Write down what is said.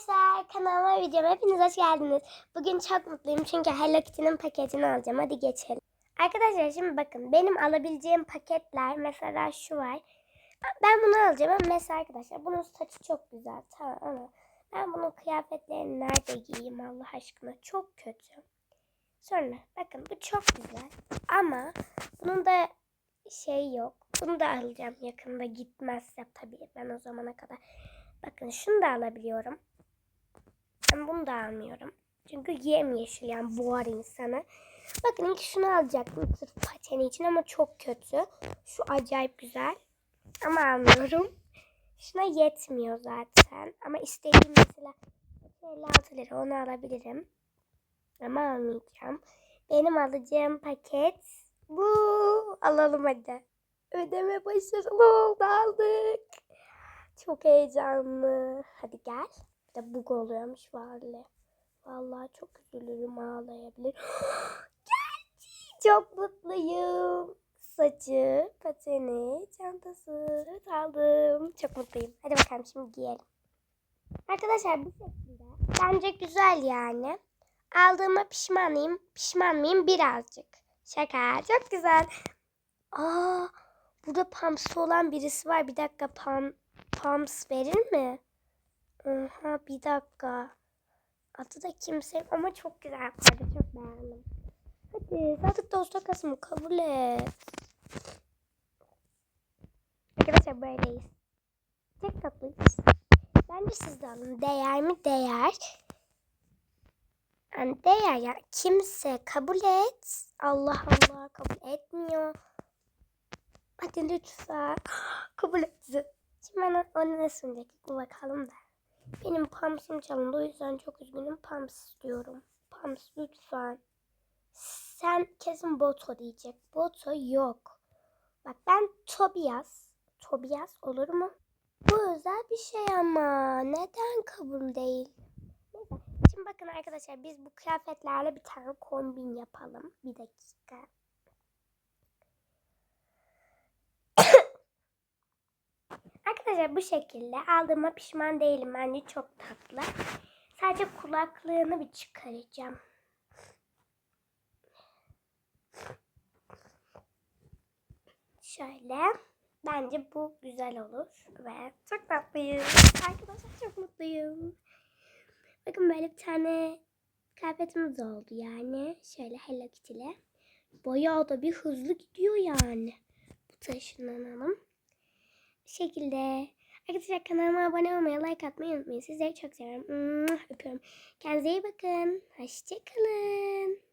Arkadaşlar kanalıma videoma hepiniz hoş geldiniz. Bugün çok mutluyum çünkü Hello Kitty'nin paketini alacağım. Hadi geçelim. Arkadaşlar şimdi bakın benim alabileceğim paketler mesela şu var. Ben bunu alacağım ama mesela arkadaşlar bunun saçı çok güzel tamam ama ben bunun kıyafetlerini nerede giyeyim Allah aşkına çok kötü. Sonra bakın bu çok güzel ama bunun da şey yok. Bunu da alacağım yakında gitmezse tabii ben o zamana kadar. Bakın şunu da alabiliyorum. Ben bunu da almıyorum. Çünkü yemyeşil yani boğar insanı. Bakın ilk şunu alacaktım sırf pateni için ama çok kötü. Şu acayip güzel. Ama almıyorum. Şuna yetmiyor zaten. Ama istediğim mesela 56 lira onu alabilirim. Ama almayacağım. Benim alacağım paket bu. Alalım hadi. Ödeme başarılı oldu aldık. Çok heyecanlı. Hadi gel. Bir de bug oluyormuş vallahi. Vallahi çok üzülürüm ağlayabilir. Geldi. Çok mutluyum. Saçı, pateni, çantası aldım. Çok mutluyum. Hadi bakalım şimdi giyelim. Arkadaşlar bu şekilde. Bence güzel yani. Aldığıma pişmanıyım. Pişman mıyım? Birazcık. Şaka. Çok güzel. Aa, burada pamsı olan birisi var. Bir dakika pam pams verir mi? Aha, bir dakika. Adı da kimse ama çok güzel yapardı. Çok beğendim. Hadi zaten dosta kasımı kabul et. Arkadaşlar böyleyiz. Tek tatlıyız. Bence siz de alın. Değer mi? Değer. Yani değer ya. Kimse kabul et. Allah Allah kabul etmiyor. Hadi lütfen. kabul etsin. Şimdi ben ona ne sunacak bir bakalım da. Benim Pams'im çalındı o yüzden çok üzgünüm. Pams istiyorum. Pams lütfen. Sen kesin Boto diyecek. Boto yok. Bak ben Tobias. Tobias olur mu? Bu özel bir şey ama. Neden kabul değil? Neyse. Şimdi bakın arkadaşlar biz bu kıyafetlerle bir tane kombin yapalım. Bir dakika. Arkadaşlar bu şekilde aldığıma pişman değilim. Bence çok tatlı. Sadece kulaklığını bir çıkaracağım. Şöyle. Bence bu güzel olur. Ve çok tatlıyım. Arkadaşlar çok mutluyum. Bakın böyle bir tane kıyafetimiz oldu yani. Şöyle Hello Kitty'le. Bayağı da bir hızlı gidiyor yani. Bu taşınanalım. Bu şekilde. Arkadaşlar kanalıma abone olmayı, like atmayı unutmayın. Sizleri çok seviyorum. Öpüyorum. Kendinize iyi bakın. Hoşçakalın.